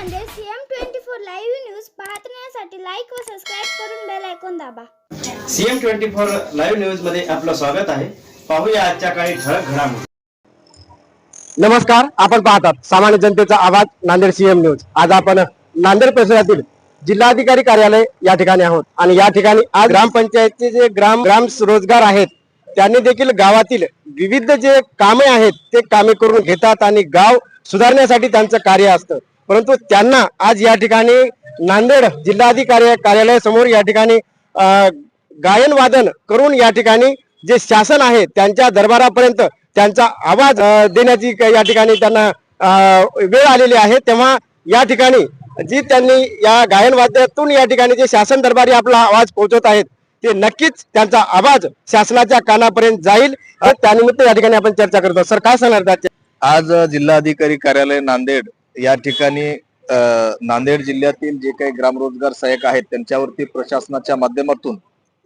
Nanded CM twenty four live news पाहण्यासाठी like व subscribe करून बेल ऐकून दाबा. सीएम ट्वेंटी फोर लाईव्ह न्यूजमध्ये आपलं स्वागत आहे. पाहूया आजच्या काही ठळक घडामोडी. नमस्कार आपण पाहतात सामान्य जनतेचा आवाज नांदेड सीएम न्यूज. आज आपण नांदेड परिसरातील जिल्हाधिकारी कार्यालय या ठिकाणी आहोत. आणि या ठिकाणी आज ग्रामपंचायतचे जे ग्राम ग्राम रोजगार आहेत त्यांनी देखील गावातील विविध जे कामे आहेत ते कामे करून घेतात आणि गाव सुधारण्यासाठी त्यांचं कार्य असतं. परंतु त्यांना आज या ठिकाणी नांदेड जिल्हाधिकारी कार्यालयासमोर या ठिकाणी गायनवादन गायन वादन करून या ठिकाणी जे शासन आहे त्यांच्या दरबारापर्यंत त्यांचा आवाज देण्याची या ठिकाणी त्यांना वेळ आलेली आहे. तेव्हा या ठिकाणी जी त्यांनी या गायन वाद्यातून या ठिकाणी जे शासन दरबारी आपला आवाज पोहोचवत आहेत ते नक्कीच त्यांचा आवाज शासनाच्या कानापर्यंत जाईल. त्यानिमित्त या ठिकाणी आपण चर्चा करतो सर काय सांगणार आज जिल्हाधिकारी कार्यालय नांदेड या ठिकाणी नांदेड जिल्ह्यातील जे काही ग्रामरोजगार सहाय्यक आहेत त्यांच्यावरती प्रशासनाच्या माध्यमातून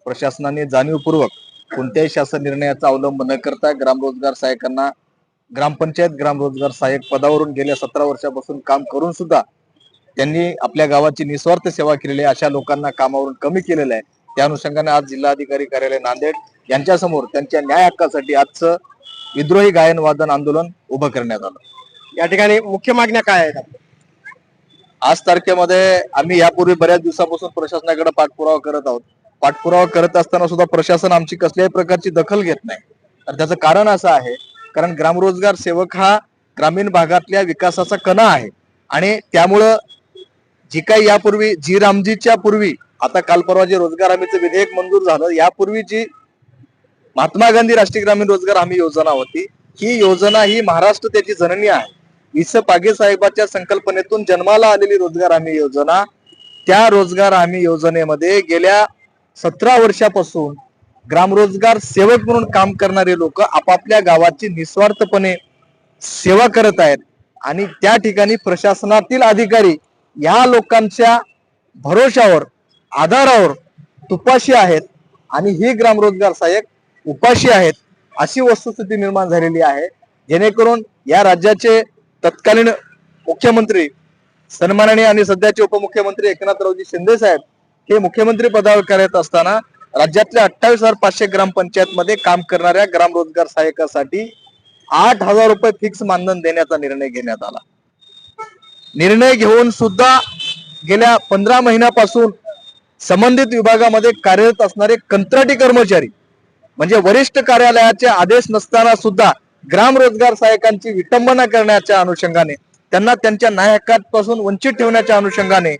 प्रशासनाने जाणीवपूर्वक कोणत्याही शासन निर्णयाचा अवलंब न करता ग्रामरोजगार सहाय्यकांना ग्रामपंचायत ग्रामरोजगार सहाय्यक पदावरून गेल्या सतरा वर्षापासून काम करून सुद्धा त्यांनी आपल्या गावाची निस्वार्थ सेवा केलेली आहे अशा लोकांना कामावरून कमी केलेलं आहे. त्या अनुषंगाने आज जिल्हाधिकारी कार्यालय नांदेड यांच्यासमोर त्यांच्या न्याय हक्कासाठी आजचं विद्रोही गायन वादन आंदोलन उभं करण्यात आलं. या ठिकाणी मुख्य मागण्या काय आहेत आपल्या? आज तारखेमध्ये आम्ही यापूर्वी बऱ्याच दिवसापासून प्रशासनाकडे पाठपुरावा करत आहोत. पाठपुरावा करत असताना सुद्धा प्रशासन आमची कसल्याही प्रकारची दखल घेत नाही. तर त्याचं कारण असं आहे कारण ग्रामरोजगार सेवक हा ग्रामीण भागातल्या विकासाचा कणा आहे. आणि त्यामुळं जी काही यापूर्वी जी रामजीच्या पूर्वी आता काल परवा जे रोजगार हमीचं विधेयक मंजूर झालं यापूर्वी जी महात्मा गांधी राष्ट्रीय ग्रामीण रोजगार हमी योजना होती ही योजना ही महाराष्ट्र त्याची जननी आहे. इस साहेबाच्या संकल्पनेतून जन्माला आलेली रोजगार हमी योजना त्या रोजगार हमी योजनेमध्ये गेल्या सतरा वर्षापासून ग्रामरोजगार सेवक म्हणून काम करणारे लोक आपापल्या गावाची निस्वार्थपणे सेवा करत आहेत. आणि त्या ठिकाणी प्रशासनातील अधिकारी या लोकांच्या भरोशावर आधारावर तुपाशी आहेत आणि ही ग्रामरोजगार सहाय्यक उपाशी आहेत अशी वस्तुस्थिती निर्माण झालेली आहे. जेणेकरून या राज्याचे तत्कालीन मुख्यमंत्री सन्माननीय आणि सध्याचे उपमुख्यमंत्री एकनाथरावजी शिंदे साहेब हे मुख्यमंत्री पदावर करत असताना राज्यातल्या अठ्ठावीस हजार पाचशे ग्रामपंचायत मध्ये काम करणाऱ्या ग्राम रोजगार सहाय्यकासाठी आठ हजार रुपये फिक्स मानधन देण्याचा निर्णय घेण्यात आला. निर्णय घेऊन सुद्धा गेल्या पंधरा महिन्यापासून संबंधित विभागामध्ये कार्यरत असणारे कंत्राटी कर्मचारी म्हणजे वरिष्ठ कार्यालयाचे आदेश नसताना सुद्धा ग्राम रोजगार सहाय्यकांची विटंबना करण्याच्या अनुषंगाने त्यांना त्यांच्या न्याय वंचित ठेवण्याच्या अनुषंगाने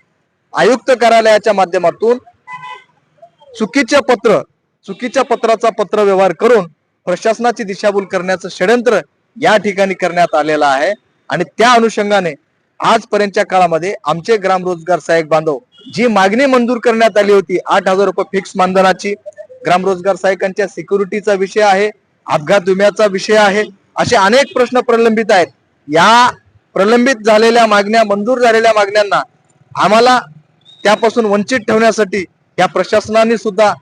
आयुक्त कार्यालयाच्या माध्यमातून चुकीचे पत्र चुकीच्या पत्राचा पत्र व्यवहार करून प्रशासनाची दिशाभूल करण्याचं षडयंत्र या ठिकाणी करण्यात आलेलं आहे. आणि त्या अनुषंगाने आजपर्यंतच्या काळामध्ये आमचे ग्राम रोजगार सहाय्यक बांधव जी मागणी मंजूर करण्यात आली होती आठ हजार रुपये फिक्स मानधनाची ग्राम रोजगार सहाय्यकांच्या सिक्युरिटीचा विषय आहे. अपघात विम्याचा विषय आहे. असे अनेक प्रश्न प्रलंबित आहेत. या प्रलंबित झालेल्या मागण्या मंजूर झालेल्या मागण्यांना आम्हाला त्यापासून वंचित ठेवण्यासाठी या प्रशासनाने सुद्धा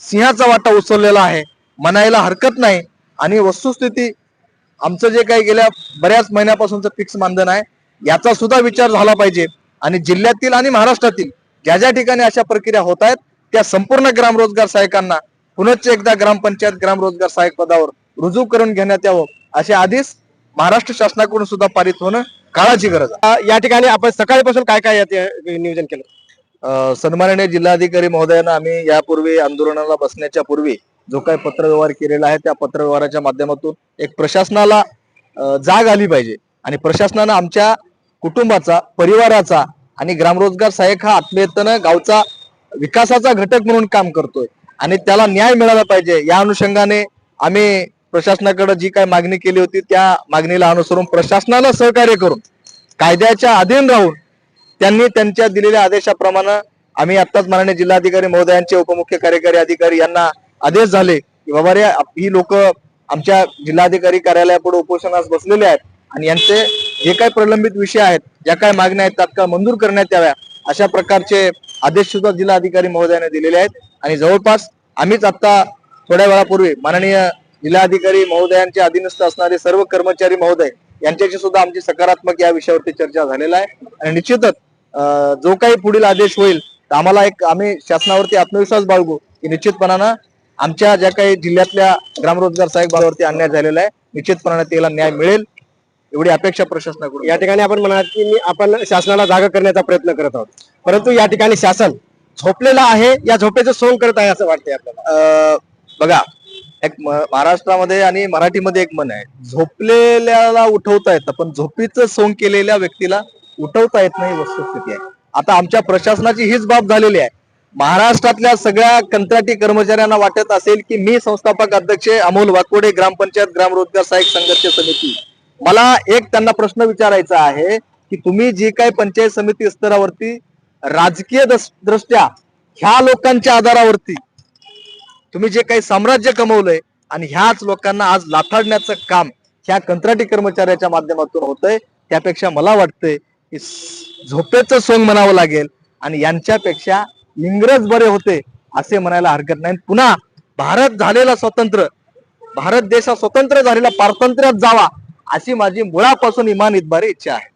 सिंहाचा वाटा उचललेला आहे. म्हणायला हरकत नाही. आणि वस्तुस्थिती आमचं जे काही गेल्या बऱ्याच महिन्यापासूनचं फिक्स मानधन आहे याचा सुद्धा विचार झाला पाहिजे. आणि जिल्ह्यातील आणि महाराष्ट्रातील ज्या ज्या ठिकाणी अशा प्रक्रिया होत आहेत त्या संपूर्ण ग्रामरोजगार सहायकांना सहाय्यकांना पुनश्च एकदा ग्रामपंचायत ग्राम रोजगार सहाय्यक पदावर रुजू करून घेण्यात यावं असे आदेश महाराष्ट्र शासनाकडून सुद्धा पारित होणं काळाची गरज आहे. या ठिकाणी आपण सकाळपासून काय काय नियोजन केलं? सन्माननीय जिल्हाधिकारी महोदयांना आम्ही यापूर्वी आंदोलनाला बसण्याच्या पूर्वी जो काही पत्रव्यवहार केलेला आहे त्या पत्रव्यवहाराच्या माध्यमातून एक प्रशासनाला जाग आली पाहिजे. आणि प्रशासनानं आमच्या कुटुंबाचा परिवाराचा आणि ग्रामरोजगार सहाय्यक हा आत्मीयतेनं गावचा विकासाचा घटक म्हणून काम करतोय. आणि त्याला न्याय मिळाला पाहिजे. या अनुषंगाने आम्ही प्रशासनाकडे जी काही मागणी केली होती त्या मागणीला अनुसरून प्रशासनाला सहकार्य करून कायद्याच्या अधीन राहून त्यांनी त्यांच्या दिलेल्या आदेशाप्रमाणे आम्ही आत्ताच माननीय जिल्हाधिकारी महोदयांचे उपमुख्य कार्यकारी अधिकारी यांना आदेश झाले की बाबा रे ही लोक आमच्या जिल्हाधिकारी कार्यालयापुढे उपोषणास बसलेले आहेत आणि यांचे जे काही प्रलंबित विषय आहेत ज्या काही मागण्या आहेत तात्काळ मंजूर करण्यात याव्या अशा प्रकारचे आदेश सुद्धा जिल्हाधिकारी महोदयाने दिलेले आहेत. आणि जवळपास आम्हीच आता थोड्या वेळापूर्वी माननीय जिल्हाधिकारी महोदयांचे अधीनस्थ असणारे सर्व कर्मचारी महोदय यांच्याशी सुद्धा आमची सकारात्मक या विषयावरती चर्चा झालेला आहे. आणि निश्चितच जो काही पुढील आदेश होईल तर आम्हाला एक आम्ही शासनावरती आत्मविश्वास बाळगू की निश्चितपणानं आमच्या ज्या काही जिल्ह्यातल्या ग्रामरोजगार सहाय्यक बाळावरती अन्याय झालेला आहे निश्चितपणाने त्याला न्याय मिळेल. एवढी अपेक्षा प्रशासनाकडून या ठिकाणी आपण म्हणाल की आपण शासनाला जागा करण्याचा प्रयत्न करत आहोत. परंतु या ठिकाणी शासन झोपलेला आहे या झोपेचं सोंग करत आहे असं वाटतंय आपल्याला. अं, बघा एक महाराष्ट्रामध्ये आणि मराठीमध्ये एक मन आहे झोपलेल्याला उठवता येतं पण झोपीचं सोंग केलेल्या व्यक्तीला उठवता येत नाही वस्तुस्थिती आहे. आता आमच्या प्रशासनाची हीच बाब झालेली आहे. महाराष्ट्रातल्या सगळ्या कंत्राटी कर्मचाऱ्यांना वाटत असेल की मी संस्थापक अध्यक्ष अमोल वाकोडे ग्रामपंचायत ग्रामरोजगार सहाय्यक संघर्ष समिती. मला एक त्यांना प्रश्न विचारायचा आहे की तुम्ही जी काही पंचायत समिती स्तरावरती राजकीय दृष्ट्या ह्या लोकांच्या आधारावरती तुम्ही जे काही साम्राज्य कमवलंय आणि ह्याच लोकांना आज लाथाडण्याचं काम ह्या कंत्राटी कर्मचाऱ्याच्या माध्यमातून होतंय. त्यापेक्षा मला वाटतंय की झोपेचं सोंग म्हणावं लागेल आणि यांच्यापेक्षा इंग्रज बरे होते असे म्हणायला हरकत नाही. पुन्हा भारत झालेला स्वतंत्र भारत देश हा स्वतंत्र झालेला पारतंत्र्यात जावा अशी माझी मुळापासून इमान इतबारी इच्छा आहे.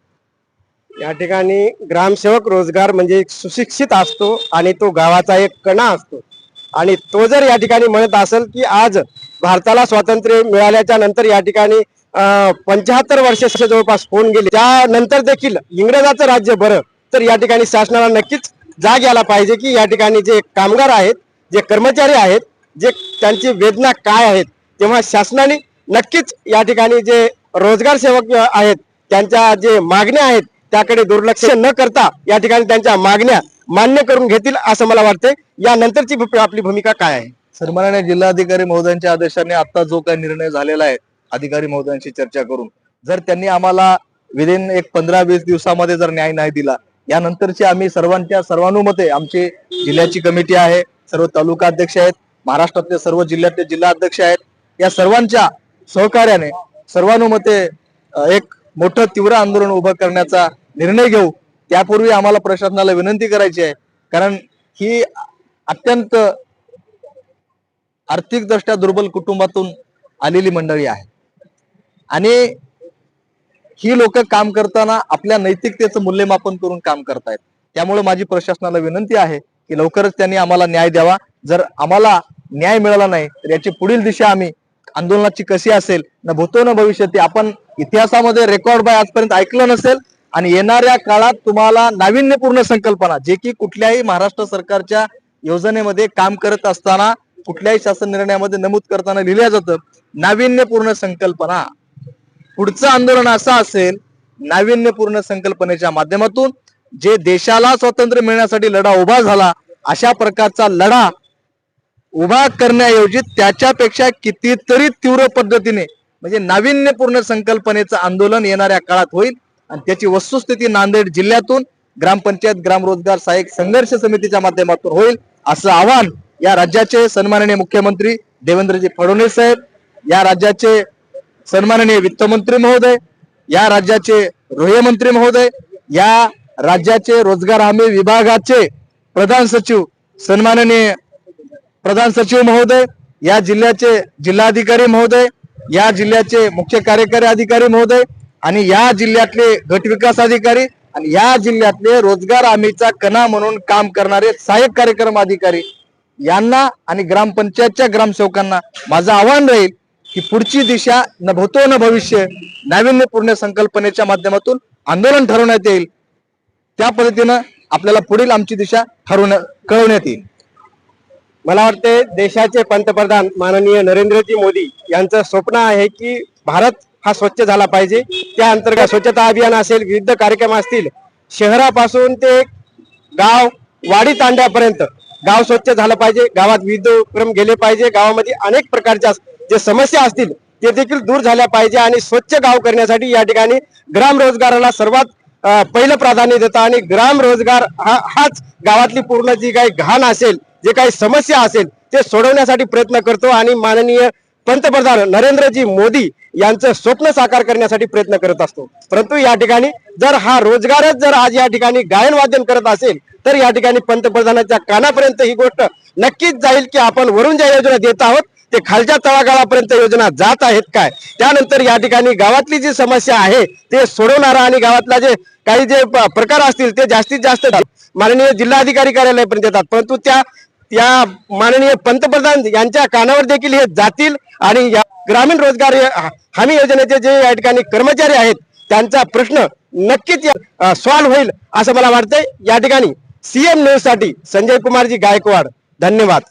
या ठिकाणी ग्रामसेवक रोजगार म्हणजे एक सुशिक्षित असतो आणि तो गावाचा एक कणा असतो. आणि तो जर या ठिकाणी म्हणत असेल की आज भारताला स्वातंत्र्य मिळाल्याच्या नंतर या ठिकाणी पंच्याहत्तर वर्ष जवळपास होऊन गेले त्यानंतर देखील इंग्रजाचं राज्य बरं तर या ठिकाणी शासनाला नक्कीच जाग यायला पाहिजे की या ठिकाणी जे कामगार आहेत जे कर्मचारी आहेत जे त्यांची वेदना काय आहेत तेव्हा शासनाने नक्कीच या ठिकाणी जे रोजगार सेवक आहेत त्यांच्या जे मागण्या आहेत त्याकडे दुर्लक्ष न करता या ठिकाणी त्यांच्या मागण्या मान्य करून घेतील असं मला वाटतंय. या नंतरची आपली भूमिका काय आहे? सन्माननीय जिल्हाधिकारी महोदयांच्या आदेशाने आता जो काही निर्णय झालेला आहे अधिकारी महोदयांशी चर्चा करून जर त्यांनी आम्हाला विदिन एक पंधरा वीस दिवसामध्ये जर न्याय नाही दिला यानंतरची आम्ही सर्वांच्या सर्वानुमते आमची जिल्ह्याची कमिटी आहे सर्व तालुका अध्यक्ष आहेत महाराष्ट्रातले सर्व जिल्ह्यातले जिल्हा अध्यक्ष आहेत या सर्वांच्या सहकार्याने सर्वानुमते एक मोठं तीव्र आंदोलन उभं करण्याचा निर्णय घेऊ. त्यापूर्वी आम्हाला प्रशासनाला विनंती करायची आहे. कारण ही अत्यंत आर्थिकदृष्ट्या दुर्बल कुटुंबातून आलेली मंडळी आहे. आणि ही लोक काम करताना आपल्या नैतिकतेचं मूल्यमापन करून काम करतायत. त्यामुळे माझी प्रशासनाला विनंती आहे की लवकरच त्यांनी आम्हाला न्याय द्यावा. जर आम्हाला न्याय मिळाला नाही तर याची पुढील दिशा आम्ही आंदोलनाची कशी असेल न भूतो न भविष्यती आपण इतिहासामध्ये रेकॉर्ड बाय आजपर्यंत ऐकलं नसेल आणि येणाऱ्या काळात तुम्हाला नाविन्यपूर्ण संकल्पना जे की कुठल्याही महाराष्ट्र सरकारच्या योजनेमध्ये काम करत असताना कुठल्याही शासन निर्णयामध्ये नमूद करताना लिहिल्या जातं नाविन्यपूर्ण संकल्पना. पुढचं आंदोलन असं असेल नाविन्यपूर्ण संकल्पनेच्या माध्यमातून जे देशाला स्वातंत्र्य मिळण्यासाठी लढा उभा झाला अशा प्रकारचा लढा उभा करण्याऐवजी त्याच्यापेक्षा कितीतरी तीव्र पद्धतीने म्हणजे नाविन्यपूर्ण संकल्पनेचं आंदोलन येणाऱ्या काळात होईल. आणि त्याची वस्तुस्थिती नांदेड जिल्ह्यातून ग्रामपंचायत ग्रामरोजगार सहाय्यक संघर्ष समितीच्या माध्यमातून होईल असं आव्हान या राज्याचे सन्माननीय मुख्यमंत्री देवेंद्रजी फडणवीस साहेब या राज्याचे सन्माननीय वित्तमंत्री महोदय या राज्याचे गृहमंत्री महोदय या राज्याचे रोजगार हमी विभागाचे प्रधान सचिव सन्माननीय प्रधान सचिव महोदय या जिल्ह्याचे जिल्हाधिकारी महोदय या जिल्ह्याचे मुख्य कार्यकारी अधिकारी महोदय आणि या जिल्ह्यातले गट विकास अधिकारी आणि या जिल्ह्यातले रोजगार हमीचा कणा म्हणून काम करणारे सहाय्यक कार्यक्रम अधिकारी यांना आणि ग्रामपंचायतच्या ग्रामसेवकांना माझं आव्हान राहील की पुढची दिशा न न भविष्य नाविन्यपूर्ण संकल्पनेच्या माध्यमातून आंदोलन ठरवण्यात येईल. त्या पद्धतीनं आपल्याला पुढील आमची दिशा ठरवण्या कळवण्यात येईल. मला वाटते देशाचे पंतप्रधान माननीय नरेंद्रजी मोदी यांचं स्वप्न आहे की भारत हा स्वच्छ झाला पाहिजे. त्या अंतर्गत स्वच्छता अभियान असेल विविध कार्यक्रम असतील शहरापासून ते गाव वाडी तांड्यापर्यंत गाव स्वच्छ झालं पाहिजे. गावात विविध उपक्रम गेले पाहिजे. गावामध्ये अनेक प्रकारच्या जे समस्या असतील ते देखील दूर झाल्या पाहिजे आणि स्वच्छ गाव करण्यासाठी या ठिकाणी ग्राम रोजगाराला सर्वात पहिलं प्राधान्य देतं आणि ग्राम रोजगार हा हाच गावातली पूर्ण जी काही घाण असेल जे काही समस्या असेल ते सोडवण्यासाठी प्रयत्न करतो आणि माननीय पंतप्रधान नरेंद्रजी मोदी यांचं स्वप्न साकार करण्यासाठी प्रयत्न करत असतो. परंतु या ठिकाणी जर हा रोजगारच जर आज या ठिकाणी गायन वादन करत असेल तर या ठिकाणी पंतप्रधानाच्या कानापर्यंत ही गोष्ट नक्कीच जाईल की आपण वरून ज्या योजना देत आहोत ते खालच्या तळागाळापर्यंत योजना जात आहेत काय? त्यानंतर या ठिकाणी गावातली जी समस्या आहे ते सोडवणारा आणि गावातला जे काही जे प्रकार असतील ते जास्तीत जास्त माननीय जिल्हाधिकारी कार्यालयापर्यंत येतात. परंतु त्या या माननीय पंतप्रधान यांच्या कानावर देखील हे जातील आणि या ग्रामीण रोजगार हमी योजनेचे जे या ठिकाणी कर्मचारी आहेत त्यांचा प्रश्न नक्कीच सॉल्व्ह होईल असं मला वाटतंय. या ठिकाणी सीएम न्यूजसाठी संजय कुमारजी गायकवाड. धन्यवाद.